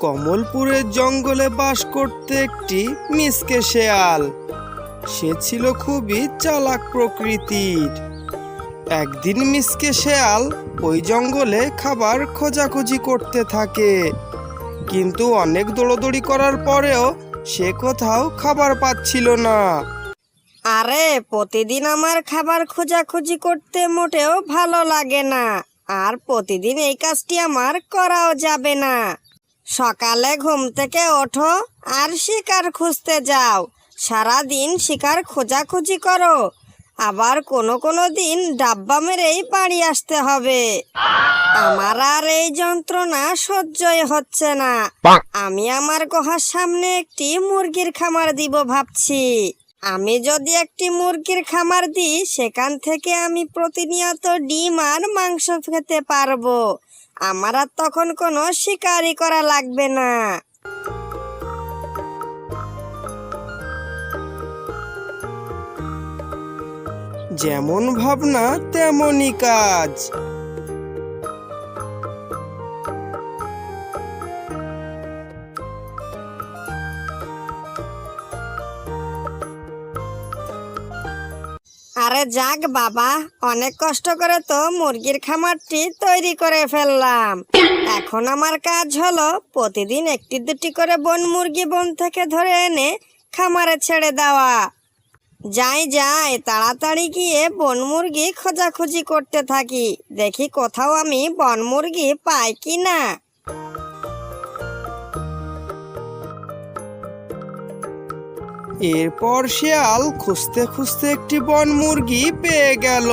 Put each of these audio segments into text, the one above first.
কমলপুরের জঙ্গলে বাস করতে একটি মিসকে শেয়াল। সে ছিল খুবই চালাক প্রকৃতির। একদিন মিসকে শেয়াল ওই জঙ্গলে খাবার খোঁজাখুঁজি করতে থাকে। কিন্তু অনেক দৌড়দৌড়ি করার পরেও সে কোথাও খাবার পাচ্ছিল না। আরে, প্রতিদিন আমার খাবার খোঁজাখুঁজি করতে মোটেও ভালো লাগে না। আর প্রতিদিন এই কাজটি আমার করাও যাবে না। সকালে ঘুম থেকে ওঠো আর শিকার খুঁজতে যাও। সারা দিন শিকার খোঁজাখুঁজি করো। আবার কোনো কোনো দিন ডাব্বা মেরেই বাড়ি আসতে হবে। আমার আর এই যন্ত্রণা সহ্যই হচ্ছে না। আমি আমার গুহার সামনে একটি মুরগির খামার দিব ভাবছি। আমি যদি একটি মুরগির খামার দিই সেখান থেকে আমি প্রতিনিয়ত ডিম আর মাংস খেতে পারব। আমার আর তখন কোনো শিকারই করা লাগবে না। যেমন ভাবনা তেমনই কাজ। আরে যাক বাবা, অনেক কষ্ট করে তো মুরগির খামারটি তৈরি করে ফেললাম। এখন আমার কাজ হলো প্রতিদিন একটি দুটি করে বন মুরগি বন থেকে ধরে এনে খামারে ছেড়ে দেওয়া। যাই যাই, তাড়াতাড়ি গিয়ে বন মুরগি খোঁজাখুঁজি করতে থাকি। দেখি কোথাও আমি বন মুরগি পাই কি না এরপর শেয়াল খুঁজতে খুঁজতে একটি বন মুরগি পেয়ে গেল।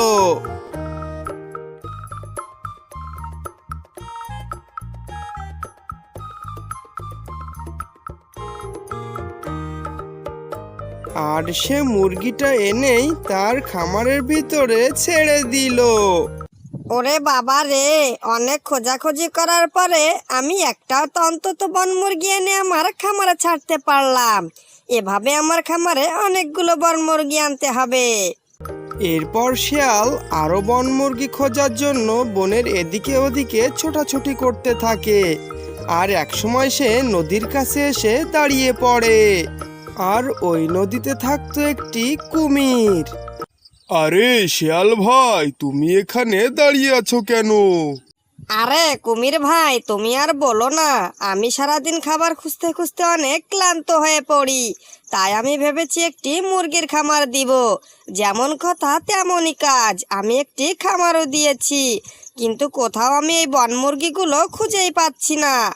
আর সে মুরগিটা এনেই তার খামারের ভিতরে ছেড়ে দিল। ওরে বাবা রে, অনেক খোঁজাখুঁজি করার পরে আমি একটাও তো অন্তত বন মুরগি এনে আমার খামারে ছাড়তে পারলাম। এভাবে আমার খামারে অনেকগুলো বন মুরগি আনতে হবে। এরপর শিয়াল আরও বন মুরগি খোঁজার জন্য বনের এদিকে ওদিকে ছোটাছুটি করতে থাকে। আর একসময় সে নদীর কাছে এসে দাঁড়িয়ে পড়ে। আর ওই নদীতে থাকতো একটি কুমির। আরে শিয়াল ভাই, তুমি এখানে দাঁড়িয়ে আছো কেন? আরে কুমির ভাই, তুমি আর বলো না, আমি সারাদিন খাবার খুঁজতে খুঁজতে অনেক ক্লান্ত হয়ে পড়ি। তাই আমি ভেবেছি একটি মুরগির খামার দিব। যেমন কথা, তেমনই কাজ। আমি একটি খামারও দিয়েছি। কিন্তু কোথাও আমি এই বন মুরগিগুলো খুঁজেই পাচ্ছি না।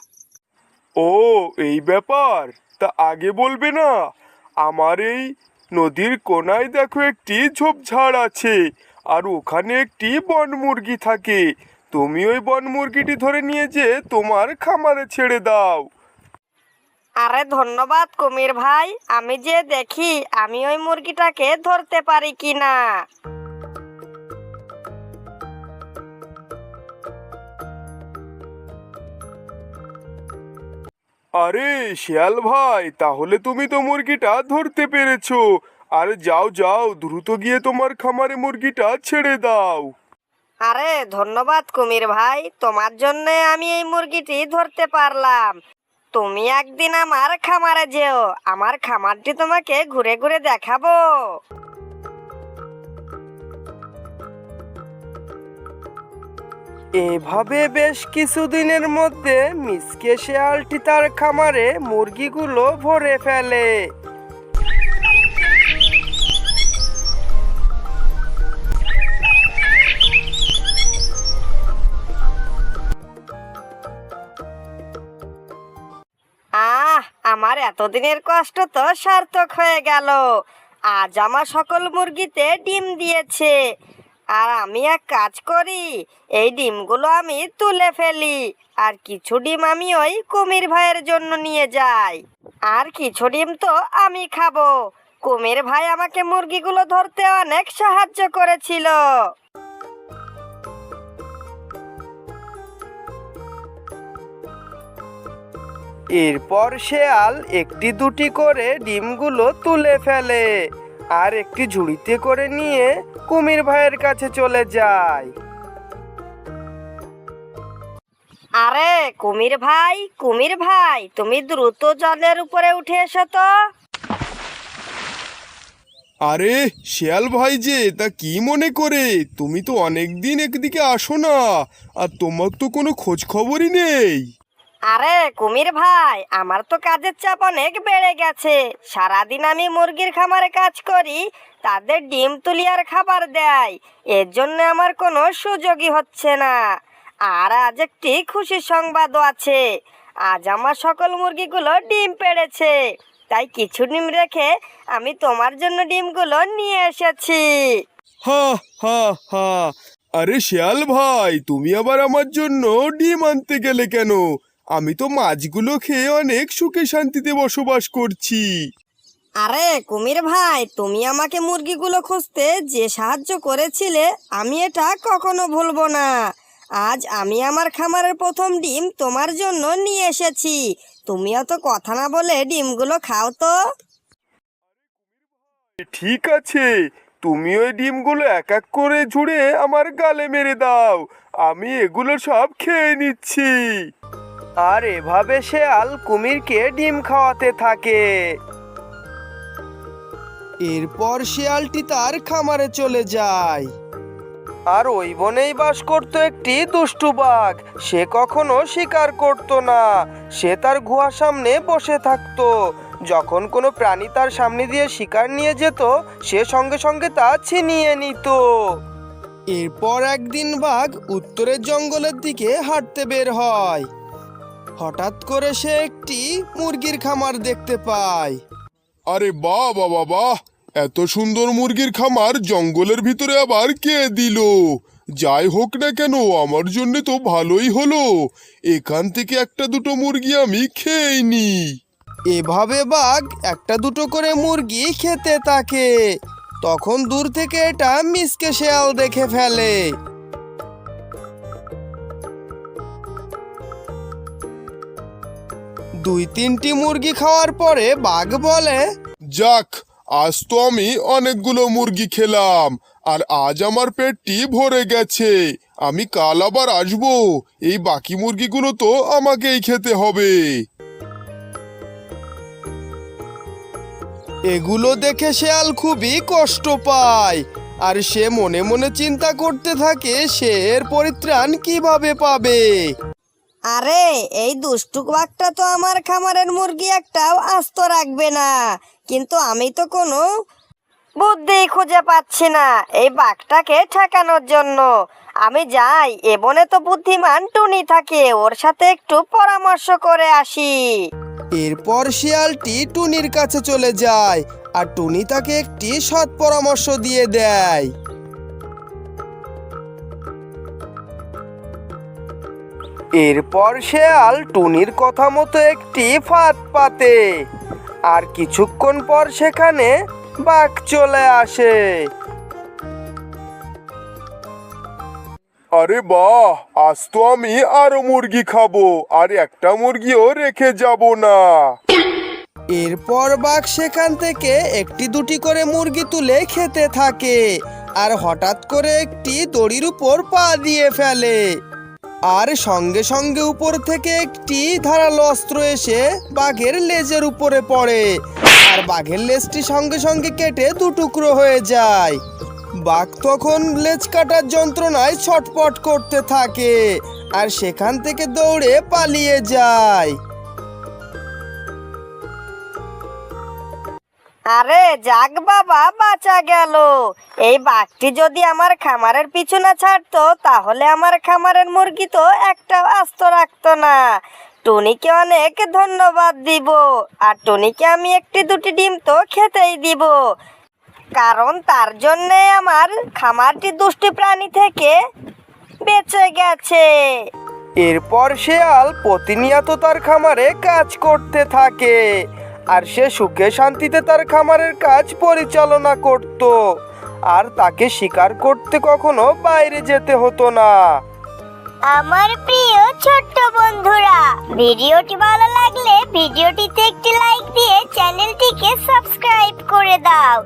ও, এই ব্যাপার? তা আগে বলবে না। আমার এই নদীর কোনায় দেখো একটি ঝোপঝাড় আছে, আর ওখানে একটি বন মুরগি থাকে। তুমি ওই বন মুরগিটি ধরে নিয়ে যে তোমার খামারে ছেড়ে দাও। আরে ধন্যবাদ কুমির ভাই আমি যে দেখি আমি ওই মুরগিটাকে ধরতে পারি কি না আরে শিয়াল ভাই তাহলে তুমি তো মুরগিটা ধরতে পেরেছ। আরে যাও যাও দ্রুত গিয়ে তোমার খামারে মুরগিটা ছেড়ে দাও। আরে ধন্যবাদ কুমির ভাই, তোমার জন্য আমি এই মুরগিটি ধরতে পারলাম। তুমি একদিন আমার খামারে যেও, আমার খামারটি তোমাকে ঘুরে ঘুরে দেখাবো। এভাবে বেশ কিছুদিনের মধ্যে মিসকে শেয়ালটি তার খামারে মুরগিগুলো ভরে ফেলে। আমার এতদিনের কষ্ট তো সার্থক হয়ে গেল। আজ আমার সকল মুরগিতে ডিম দিয়েছে। আর আমি এক কাজ করি, এই ডিমগুলো আমি তুলে ফেলি। আর কিছু ডিম আমি ওই কুমির ভাইয়ের জন্য নিয়ে যাই। আর কিছু ডিম তো আমি খাব। কুমির ভাই আমাকে মুরগিগুলো ধরতে অনেক সাহায্য করেছিল। এরপর শেয়াল একটি দুটি করে ডিমগুলো তুলে ফেলে আর একটি ঝুড়িতে করে নিয়ে কুমির ভাইয়ের কাছে চলে যায়। আরে কুমির ভাই কুমির ভাই তুমি দ্রুত জলের উপরে উঠে এসো তো। আরে শিয়াল ভাই যে তা কি মনে করে? তুমি তো অনেক দিন একদিকে আসো না আর তোমার তো কোনো খোঁজ খবরই নেই। আরে কুমির ভাই, আমার তো কাজের চাপ অনেক বেড়ে গেছে। সারাদিন আমি মুরগির খামারে কাজ করি, তাদের ডিম তুলিয়ার খাবার দেয়। এর জন্য আমার কোনো সুযোগই হচ্ছে না। আর আজ একটি খুশির সংবাদও আছে। আজ আমার সকল মুরগিগুলো ডিম পেড়েছে। তাই কিছু ডিম রেখে আমি তোমার জন্য ডিমগুলো নিয়ে এসেছি। হা হা হা। আরে শিয়াল ভাই, তুমি আবার আমার জন্য ডিম আনতে গেলে কেন? আমি তো মাছগুলো খেয়ে অনেক সুখে শান্তিতে বসবাস করছি। আরে কুমির ভাই তুমি আমাকে মুরগিগুলো খুঁজতে যে সাহায্য করেছিলে আমি এটা কখনো ভুলবো না। আজ আমি আমার খামারের প্রথম ডিম তোমার জন্য নিয়ে এসেছি। তুমি অত কথা না বলে ডিমগুলো খাও তো। ঠিক আছে। তুমি ওই ডিমগুলো এক এক করে ঝুড়ে আমার গালে মেরে দাও। আমি এগুলো সব খেয়ে নিচ্ছি। আর এভাবে শেয়াল কুমিরকে ডিম খাওয়াতে থাকে। এরপর শিয়ালটি তার খামারে চলে যায়। আর ওই বনেই বাস করতো একটি দুষ্টু বাঘ। সে কখনো শিকার করতো না। সে তার গুহার সামনে বসে থাকতো। যখন কোনো প্রাণী তার সামনে দিয়ে শিকার নিয়ে যেত সে সঙ্গে সঙ্গে তা ছিনিয়ে নিত। এরপর একদিন বাঘ উত্তরের জঙ্গলের দিকে হাঁটতে বের হয়। হঠাৎ করে সে একটি মুরগির খামার দেখতে পায়। আরে বাহ বাবা বাহ এত সুন্দর মুরগির খামার জঙ্গলের ভিতরে আবার কে দিল? যাই হোক না কেন আমার জন্য তো ভালোই হলো। এখান থেকে একটা দুটো মুরগি আমি খেয়েই নি। এভাবে বাঘ একটা দুটো করে মুরগি খেতে থাকে। তখন দূর থেকে এটা মিসকে শেয়াল দেখে ফেলে। দুই তিনটি মুরগি খাওয়ার পরে বাঘ বলে যাক আজ তো আমি অনেকগুলো মুরগি খেলাম আর আজ আমার পেটটি ভরে গেছে। আমি কাল আবার আসব। এই বাকি মুরগিগুলো তো আমাকেই খেতে হবে। এগুলো দেখে শেয়াল খুবই কষ্ট পায় আর সে মনে মনে চিন্তা করতে থাকে সে এর পরিত্রাণ কীভাবে পাবে। আরে, এই দুষ্টু বাঘটা তো আমার খামারের মুরগি একটাও আস্ত রাখবে না। কিন্তু আমি তো কোনো বুদ্ধি খুঁজে পাচ্ছি না এই বাঘটাকে ঠেকানোর জন্য। আমি যাই এবনে তো বুদ্ধিমান টুনি থাকে, ওর সাথে একটু পরামর্শ করে আসি। এরপর শিয়ালটি টুনির কাছে চলে যায়, আর টুনি তাকে একটি সৎ পরামর্শ দিয়ে দেয়। এরপর শেয়াল টুনির কথা মতো একটি ফাঁদ পাতে। আর কিছুক্ষণ পর সেখানে বাঘ চলে আসে। আরে বাহ আজ তো আমি আরও মুরগি খাব আর একটা মুরগিও রেখে যাব না। এরপর বাঘ সেখান থেকে একটি দুটি করে মুরগি তুলে খেতে থাকে আর হঠাৎ করে একটি দড়ির উপর পা দিয়ে ফেলে। আর সঙ্গে সঙ্গে উপর থেকে একটি ধারালো অস্ত্র এসে বাঘের লেজের উপরে পড়ে। আর বাঘের লেজটি সঙ্গে সঙ্গে কেটে দু টুকরো হয়ে যায়। বাঘ তখন লেজ কাটার যন্ত্রণায় ছটপট করতে থাকে আর সেখান থেকে দৌড়ে পালিয়ে যায়। আরে যাক বাবা, বাঁচা গেল। এই বাঘটি যদি আমার খামারের পিছু না ছাড়তো, তাহলে আমার খামারের মুরগি তো একটা আস্ত রাখতো না। টুনিকে অনেক ধন্যবাদ দিব, আর টুনিকে আমি একটি দুটি ডিম তো খেতেই দিব। কারণ তার জন্যে আমার খামারটি দুষ্টি প্রাণী থেকে বেঁচে গেছে। এরপর শেয়াল প্রতিনিয়ত তার খামারে কাজ করতে থাকে। আর সে সুখে শান্তিতে তার খামারের কাজ পরিচালনা করত। আর তাকে শিকার করতে কখনো বাইরে যেতে হতো না। আমার প্রিয় ছোট্ট বন্ধুরা, ভিডিওটি ভালো লাগলে ভিডিওটিতে একটি লাইক দিয়ে চ্যানেলটিকে সাবস্ক্রাইব করে দাও।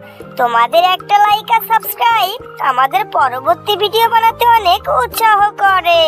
তোমাদের একটা লাইক আর সাবস্ক্রাইব আমাদের পরবর্তী ভিডিও বানাতে অনেক উৎসাহ করে।